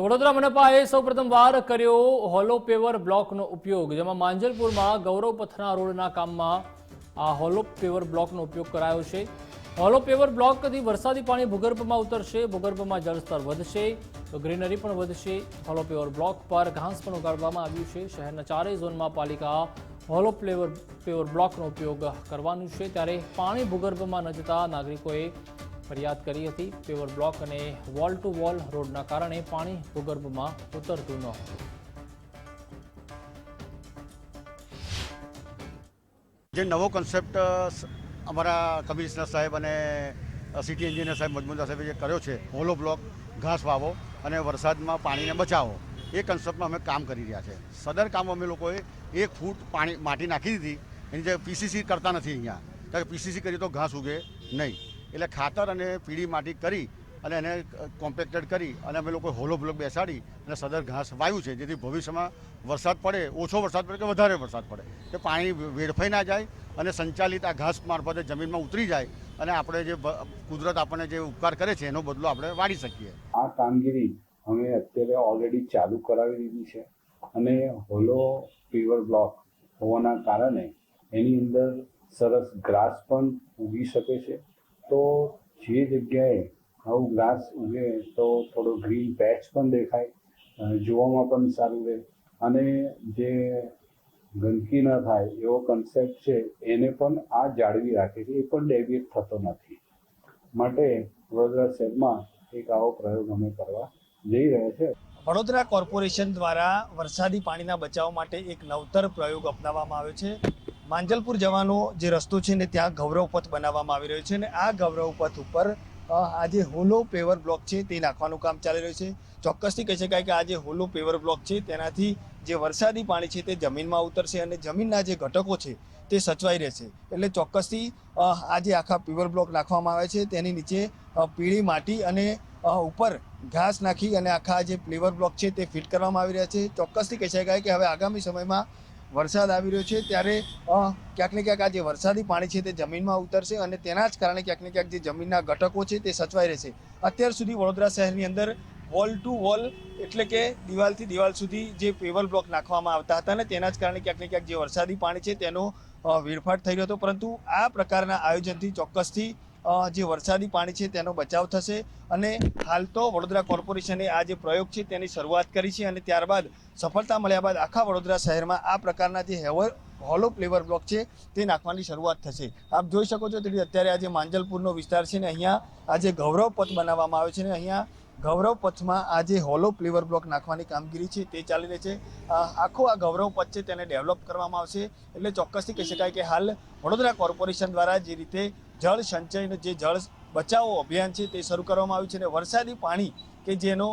તો વડોદરા મનપાએ સૌપ્રથમ વાર કર્યો હોલો પેવર બ્લોકનો ઉપયોગ, જેમાં માંજલપુરમાં ગૌરવ પથના રોડના કામમાં આ હોલો પેવર બ્લોકનો ઉપયોગ કરાયો છે. હોલો પેવર બ્લોકથી વરસાદી પાણી ભૂગર્ભમાં ઉતરશે, ભૂગર્ભમાં જળસ્તર વધશે, તો ગ્રીનરી પણ વધશે. હોલો પેવર બ્લોક પર ઘાસ પણ ઉગાડવામાં આવ્યું છે. શહેરના ચારેય ઝોનમાં પાલિકા હોલો પ્લેવર પેવર બ્લોકનો ઉપયોગ કરવાનું છે. ત્યારે પાણી ભૂગર્ભમાં ન જતા નાગરિકોએ ફરિયાદ કરી હતી. પેવર બ્લોક અને વોલ ટુ વોલ રોડના કારણે પાણી ભૂગર્ભમાં ઉતરતું ન હતું. જે નવો કન્સેપ્ટ અમારા કમિશનર સાહેબ અને સિટી એન્જિનિયર સાહેબ મજમુદા સાહેબે જે કર્યો છે, હોલો બ્લોક, ઘાસ વાવો અને વરસાદમાં પાણીને બચાવો, એ કન્સેપ્ટમાં અમે કામ કરી રહ્યા છે. સદર કામ અમે લોકોએ એક ફૂટ પાણી, માટી નાખી દીધી. એની જે પીસીસી કરતા નથી અહીંયા. કારણ કે પીસીસી કરીએ તો ઘાસ ઉગે નહીં. એટલે ખાતર અને પીળી માટી કરી અને એને કોમ્પેક્ટેડ કરી અને અમે લોકો હોલો બ્લોક બેસાડી અને સદર ઘાસ વાવ્યું છે, જેથી ભવિષ્યમાં વરસાદ પડે, ઓછો વરસાદ પડે કે વધારે વરસાદ પડે, કે પાણી વેડફાઈ ના જાય અને સંચાલિત આ ઘાસ મારફતે જમીનમાં ઉતરી જાય અને આપણે જે કુદરત આપણને જે ઉપકાર કરે છે, એનો બદલો આપણે વાળી શકીએ. આ કામગીરી અમે અત્યારે ઓલરેડી ચાલુ કરાવી દીધી છે અને હોલો પીવર બ્લોક હોવાના કારણે એની અંદર સરસ ગ્રાસ પણ ઉગી શકે છે. તો જે જગ્યાએ આવું ગ્લાસ ઉગે તો થોડો ગ્રીન પેચ પણ દેખાય જોવામાં પણ સારું રહે. અને જે ગંદકી ન થાય એવો કન્સેપ્ટ છે, એને પણ આ જાળવી રાખે છે, એ પણ ડેવિએટ થતો નથી. માટે વડોદરા શહેરમાં એક આવો પ્રયોગ અમે કરવા જઈ રહ્યા છે. વડોદરા કોર્પોરેશન દ્વારા વરસાદી પાણીના બચાવ માટે એક નવતર પ્રયોગ અપનાવવામાં આવ્યો છે. માંજલપુર જવાનો જે રસ્તો છે ને ત્યાં ગૌરવ પથ બનાવવામાં આવી રહ્યો છે અને આ ગૌરવ પથ ઉપર આજે હોલો પેવર બ્લોક છે તે નાખવાનું કામ ચાલી રહ્યું છે. ચોક્કસથી કહી શકાય કે આ જે હોલો પેવર બ્લોક છે તેનાથી જે વરસાદી પાણી છે તે જમીનમાં ઉતરશે અને જમીનના જે ઘટકો છે તે સચવાઈ રહેશે. એટલે ચોક્કસથી આ જે આખા પેવર બ્લોક નાખવામાં આવે છે. તેની નીચે પીળી માટી અને ઉપર ઘાસ નાખી અને આખા જે પ્લેવર બ્લોક છે તે ફિટ કરવામાં આવી રહ્યા છે. ચોક્કસથી કહી શકાય કે હવે આગામી સમયમાં વરસાદ આવી રહ્યો છે, ત્યારે ક્યાંક ને ક્યાંક આ જે વરસાદી પાણી છે તે જમીનમાં ઉતરશે અને તેના જ કારણે ક્યાંક ને ક્યાંક જે જમીનના ઘટકો છે તે સચવાઈ રહેશે. અત્યાર સુધી વડોદરા શહેરની અંદર વોલ ટુ વોલ એટલે કે દિવાલથી દિવાલ સુધી જે પેવર બ્લોક નાખવામાં આવતા હતા અને તેના જ કારણે ક્યાંક ને ક્યાંક જે વરસાદી પાણી છે તેનો વેડફાટ થઈ રહ્યો હતો. પરંતુ આ પ્રકારના આયોજનથી, ચોક્કસથી જે વરસાદી પાણી છે તેનો બચાવ થશે અને હાલ તો વડોદરા કોર્પોરેશને આ જે પ્રયોગ છે તેની શરૂઆત કરી છે અને ત્યારબાદ સફળતા મળ્યા બાદ આખા વડોદરા શહેરમાં આ પ્રકારના જે હેવર હોલો ફ્લેવર બ્લોક છે તે નાખવાની શરૂઆત થશે. આપ જોઈ શકો છો તેથી અત્યારે આજે માંજલપુરનો વિસ્તાર છે ને અહીંયા આજે ગૌરવ પથ બનાવવામાં આવે છે ને અહીંયા ગૌરવ પથમાં આજે હોલો ફ્લેવર બ્લોક નાખવાની કામગીરી છે તે ચાલી રહી છે. આખો આ ગૌરવ પથ છે તેને ડેવલપ કરવામાં આવશે. એટલે ચોક્કસથી કહી શકાય કે હાલ વડોદરા કોર્પોરેશન દ્વારા જે રીતે જળ સંચયનો જે જળ બચાવો અભિયાન છે તે શરૂ કરવામાં આવ્યું છે અને વરસાદી પાણી કે જેનો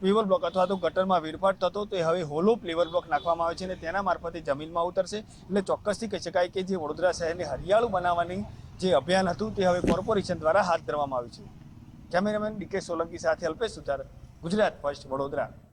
પ્લેવર બ્લોક અથવા તો ગટરમાં વેડફાટ થતો તે હવે હોલો પ્લેવર બ્લોક નાખવામાં આવે છે અને તેના મારફતે જમીનમાં ઉતરશે. એટલે ચોક્કસથી કહી શકાય કે જે વડોદરા શહેરને હરિયાળું બનાવવાની જે અભિયાન હતું તે હવે કોર્પોરેશન દ્વારા હાથ ધરવામાં આવ્યું છે. કેમેરામેન ડીકે સોલંકી સાથે અલ્પેશ સુધાર ગુજરાત ફર્સ્ટ વડોદરા.